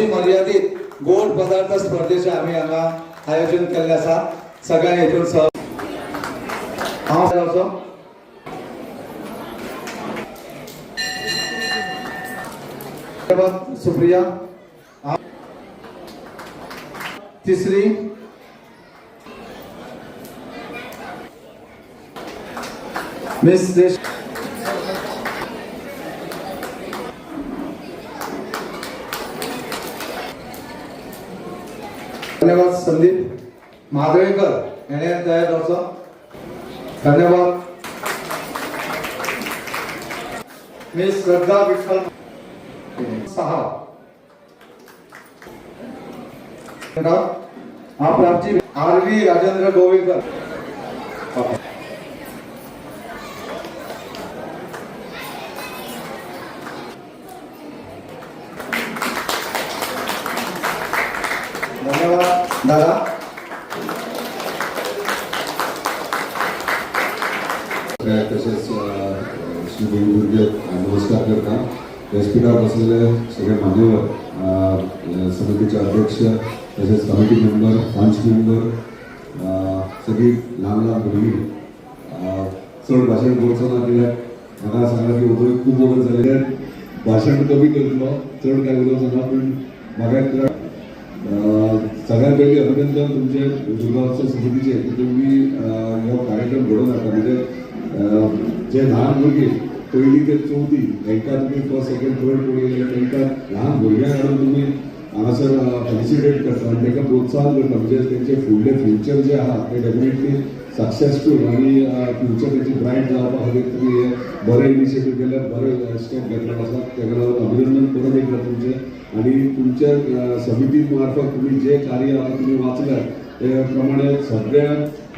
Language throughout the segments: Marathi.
वर्षी मर्यादित गोड पदार्थ स्पर्धेचे आम्ही हांगा आयोजन केल्लें आसा सगळ्या हेतून सह हांव सुप्रिया. तिसरी. मिस देश धन्यवाद संदीप. माधवेकर याने तयार धन्यवाद. मी श्रद्धा विठ्ठल सहा. आप आपची आर व्ही राजेंद्र गोवेकर श्री नमस्कार करता. व्यासपीठावर बसलेले सगळे मान्यवर समितीचे अध्यक्ष तसेच कमिटी मेंबर पंच मेंबर सगळी लहान लहान भुरगीं चढ चड बोलताना करचो मला सांगा की उदय खूब वगत जाले भाशण कमी करतलो चड काय उलोवचो सांगा पण म्हाका सगळ्यात पयलीं अभिनंदन तुमचे दुर्गावत्सव समितीचे. की तुमी कार्यक्रम घडोवन हाडटा म्हणजे जे ल्हान भुरगीं पहिली ते चौथी. तांकां तुमी फर्स्ट सेकंड थर्ड कोणी तांकां ल्हान भुरग्यांक हाडून तुमी हांगासर फॅसिलिटेट करता. म्हणजे आनी तांकां प्रोत्साहन करता. म्हणजे तेंचे फुडले फ्युचर जे आहा ते डेफिनेटली सक्सेसफूल आनी फ्युचर तेंचे ब्रायट जावपा खातीर तुमी हे बरे इनिशिएटीव केल्यार बरे स्टेप घेतले आसा तेका लागून अभिनंदन परत एकदा तुमचे. आणि तुमच्या अ, समिती मार्फत तुम्ही जे कार्य आता तुम्ही वाचल्या ते प्रमाणे सगळ्या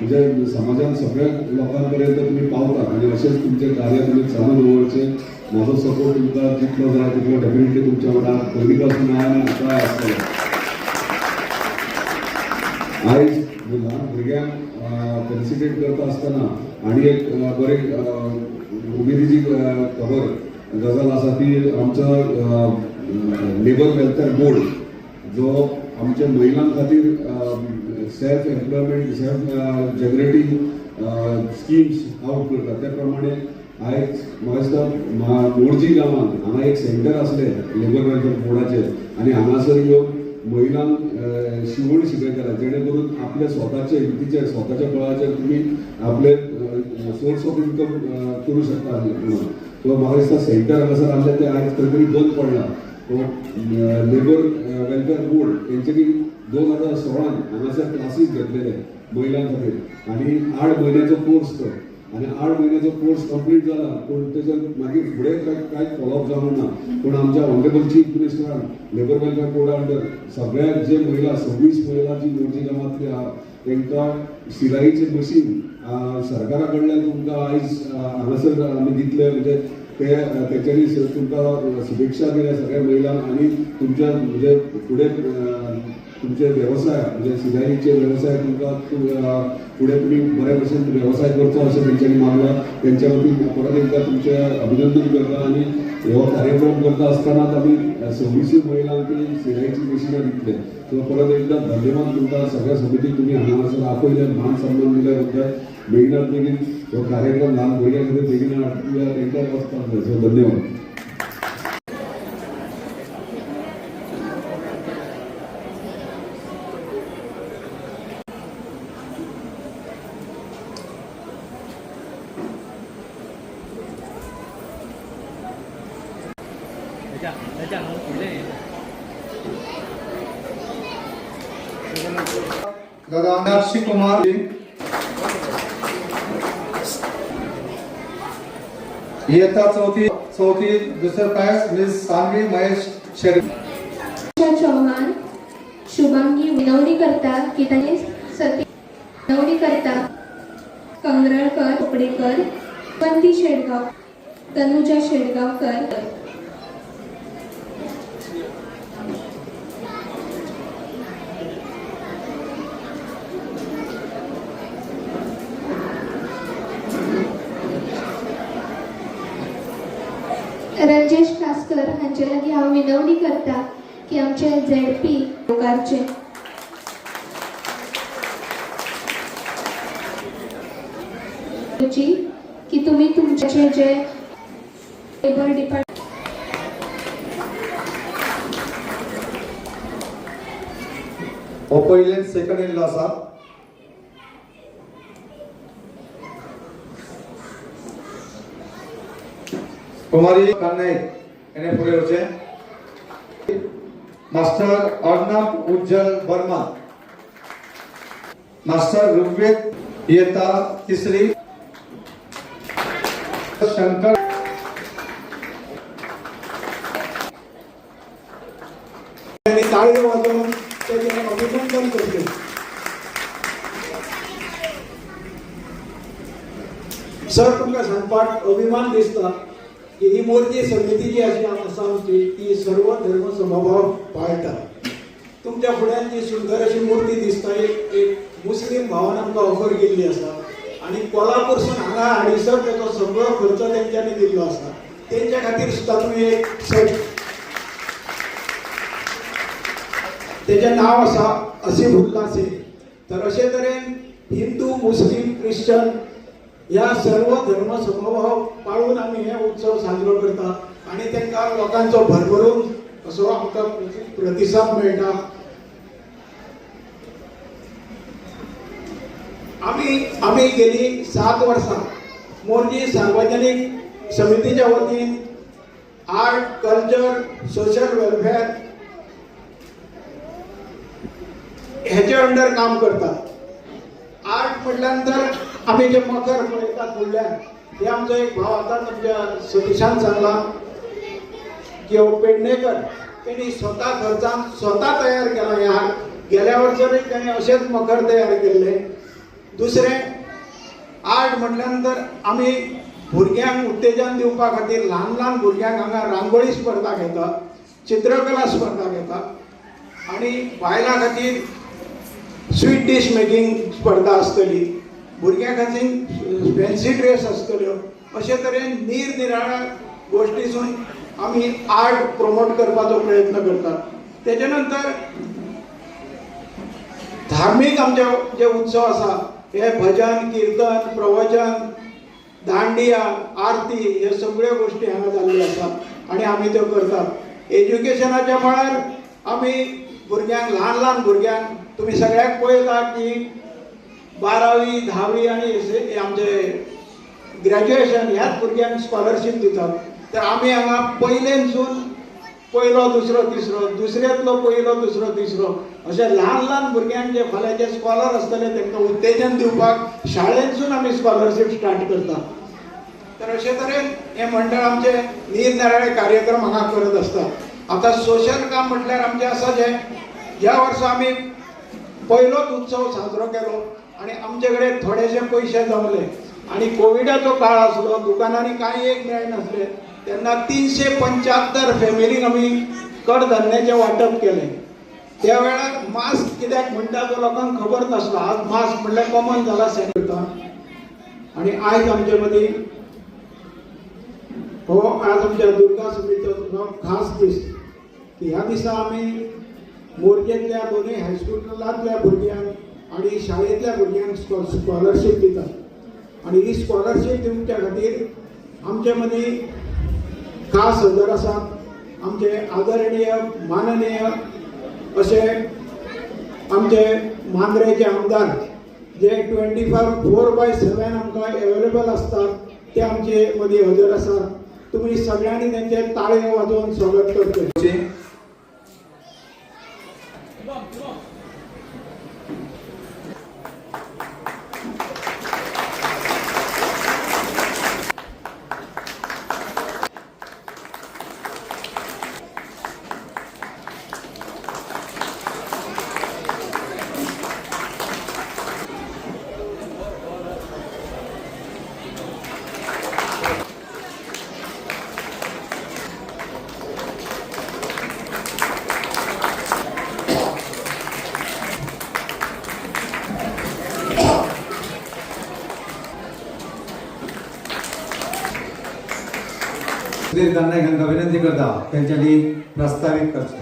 म्हणजे समाजात सगळ्या लोकांपर्यंत तुम्ही पावता आणि म्हणजे असेच तुमचे कार्य तुम्ही चालू दवरचे माझो सपोर्ट तुमकां जितलो जाय तितलो डेफिनेटली तुमच्या वांगडा पयलीं पासून आहा आनी आतांय आसतलो आयज ल्हान भुरग्यांक फेलिसिटेट करता आसतना आनी एक बरें बरे उमेदीची खबर गजाल आसा ती आमचो लेबर वेलफेअर बोर्ड जो आमच्या महिलां खातीर self employment self generating schemes out करता त्या प्रमाणे आयज म्हाका दिसता मा- गांवांत हांगा एक सेंटर आसलें लेबर वेलफेअर बोर्डाचें आनी हांगासर येवन महिलांक शिवण शिकयताले जेणे करून आपले स्वताचे हिमतीचे स्वताच्या बळाचेर तुमी आपले सोर्स ऑफ इन्कम करूं शकता म्हणून म्हाका दिसता सेंटर हांगासर आसलें तें आयज खंय तरी बंद पडलां. लेबर वेलफेअर बोर्ड तेंच्यांनी दोन हजार सोळा हांगासर क्लासीस घेतलेले महिलां खातीर आनी आठ म्हयन्याचो कोर्स तो आनी आठ म्हयन्याचो कोर्स कंप्लीट जाला पूण त्याच्या मागीर फुडें कांय कांयच फॉलोअप जावंक ना पूण आमच्या ऑनरेबल चीफ मिनिस्टरान लेबर वेलफेअर बोर्डा अंडर सगळ्याक जे महिला सव्वीस महिला जी मोरजी जमातली आहा तांकां सिलाईचें मशीन सरकारा कडल्यान तुमकां आयज हांगासर आमी दितले म्हणजे ते तेच्यानी तुमकां शुभेच्छा दिल्या सगळ्या महिलांना आनी तुमच्या म्हणजे फुडें तुमचे व्यवसाय म्हणजे सिलाईचे व्यवसाय तुमकां पुढे तुम्ही फुडें तुमी बऱ्या भशेन व्यवसाय करचो अशें तेंच्यांनी मागला तेंच्या वतीन परत एकदा तुमचे अभिनंदन करता आनी हो कार्यक्रम करता आसतनाच आमी सव्वीस महिलांक ती सिलाईची मशिनां दितले सो परत एकदा धन्यवाद तुमकां सगळ्या समितीक तुमी हांगासर आपयले मान सन्मान दिल्या बद्दल बेगिनात बेगीन हो कार्यक्रम लहान भुरग्यां खातीर बेगीन हाडूया असतात वचपाक सो धन्यवाद दादा मीनाक्षी कुमार इयत्ता चौथी चौथी दुसरं प्राइज मिस सानवी महेश शर्मा चौहान शुभांगी विनवणी करता की तांणी सती विनवणी करता कंगरळकर कोपडेकर वंती शेडगाव तनुजा शेडगावकर. भास्कर कासकर हांचे लागीं हांव विनवणी करता की आमचे झेड पी लोकांचे. की तुम्ही तुमचे जे लेबर डिपार्ट हो पहिले सेकंड इयरला असा कुमारी नाईक એને પૂર્યો છે. માસ્ટર અર્ણબ ઉજ્જવલ વર્મા. માસ્ટર ઋગ્વેદ યતા તિસરી. શંકર. એની તાળીઓ વાગો તો તેને અભિનંદન કરીએ સર તમને સંપાટ અભિમાન દિશતા की ही मोर्ची समिती जी अशी आसा आमची ती सर्व धर्म समभाव पाळटा तुमच्या फुड्यान जी सुंदर अशी मूर्ती दिसता एक एक मुस्लिम भावान आमकां ऑफर केल्ली आसा आणि कोल्हापूरसून हांगा हाडीसर त्याचो सगळो खर्च तेंच्यांनी दिल्लो आसा तेंच्या खातीर सुद्दां तुमी एक सेट नांव नाव असा असिफुल्ला शेख तर अशे तरेन हिंदू मुस्लिम क्रिश्चन ह्या सर्व धर्म समभाव पाळून आम्ही हे उत्सव साजरो करतात आणि तांकां लोकांचो भरभरून असो आमकां प्रतिसाद मेळटा आम्ही आम्ही गेली सात वर्सां मोरजी सार्वजनिक समितीच्या वतीन आर्ट कल्चर सोशल वेलफेअर ह्याच्या अंडर काम करतात. आर्ट म्हटल्यानंतर आम्ही जे मकर पळयतात फुडल्यान ते आमचो एक भाव आता तुमच्या सतीशान सांगला की हो पेडणेकर त्यांनी स्वतः खर्चान स्वतः तयार केला ह्या गेल्या वर्सांनी त्यांनी असेच मकर तयार केले. दुसरे आर्ट म्हटल्यानंतर आम्ही भुरग्यांक उत्तेजन दिवपा खातीर ल्हान ल्हान भुरग्यांक हांगा रांगोळी स्पर्धा घेतात चित्रकला स्पर्धा घेतात आणि बायलां खातीर स्वीट डिश मेकिंग स्पर्धा आसतली भुरग्यां खातीर फॅन्सी ड्रेस आसतल्यो. अशे तरेन निरनिराळ्या गोश्टीसून आमी आर्ट प्रमोट करपाचो प्रयत्न करतात. तेजे नंतर धार्मीक आमचे जे उत्सव आसा हे भजन कीर्तन प्रवचन दांडिया आरती ह्यो सगळ्यो गोश्टी हांगा जाल्ल्यो आसात आनी आमी त्यो करतात. एज्युकेशनाच्या मळार आमी भुरग्यांक ल्हान ल्हान भुरग्यांक तुमी सगळ्याक पळयता की बारावी धावी आनी आमचे ग्रॅज्युएशन ह्याच भुरग्यांक स्कॉलरशीप दितात. तर आमी हांगा पयलेनसून पयलो दुसरो तिसरो दुसऱ्यांतलो पयलो दुसरो तिसरो अशे ल्हान ल्हान भुरग्यांक जे फाल्यां जे स्कॉलर आसतले तांकां उत्तेजन दिवपाक शाळेंतसून आमी स्कॉलरशीप स्टार्ट करता. तर अशे तरेन हे मंडळ आमचे निरनिराळे कार्यक्रम हांगा करत आसता आतां सोशल काम म्हटल्यार आमचें आसा जे ह्या वर्सा आमी पयलोच उत्सव साजरो केलो आणि आमचे कडेन थोडेशे पयशे जमले. आणि कोविडाचो काळ आसलो दुकानांनी कांय एक मेळनासले तेन्ना तीनशे पंच्याहत्तर फॅमिलीक आमी कडधान्याचें वांटप केलें. त्या वेळार मास्क कित्याक म्हणटा तो लोकांक खबर नासलो. आज मास्क म्हणल्यार कॉमन जाला सेंटा आणि आयज आमचे मदीं हो आज आमच्या दुर्गा समितीचो खास दीस. की ह्या दिसा आमी मोर्जेतल्या दोनूय हायस्कुलांतल्या भुरग्यांक आणि शाळेंतल्या भुरग्यांक स्कॉ स्कॉलरशीप दितात. आणि ही स्कॉलरशीप दिवच्या खातीर आमचे मदीं खास हजर आसात आमचे आदरणीय माननीय असे आमचे मांद्रेचे आमदार जे ट्वेंटी फाय फोर बाय सेवन आमकां एवेलेबल आसतात ते आमचे मदीं हजर आसात तुम्ही सगळ्यांनी त्यांचे ताळे वाजवून स्वागत करते. श्री नाईक विनंती करता तेंच्यांनी प्रस्तावित करतो.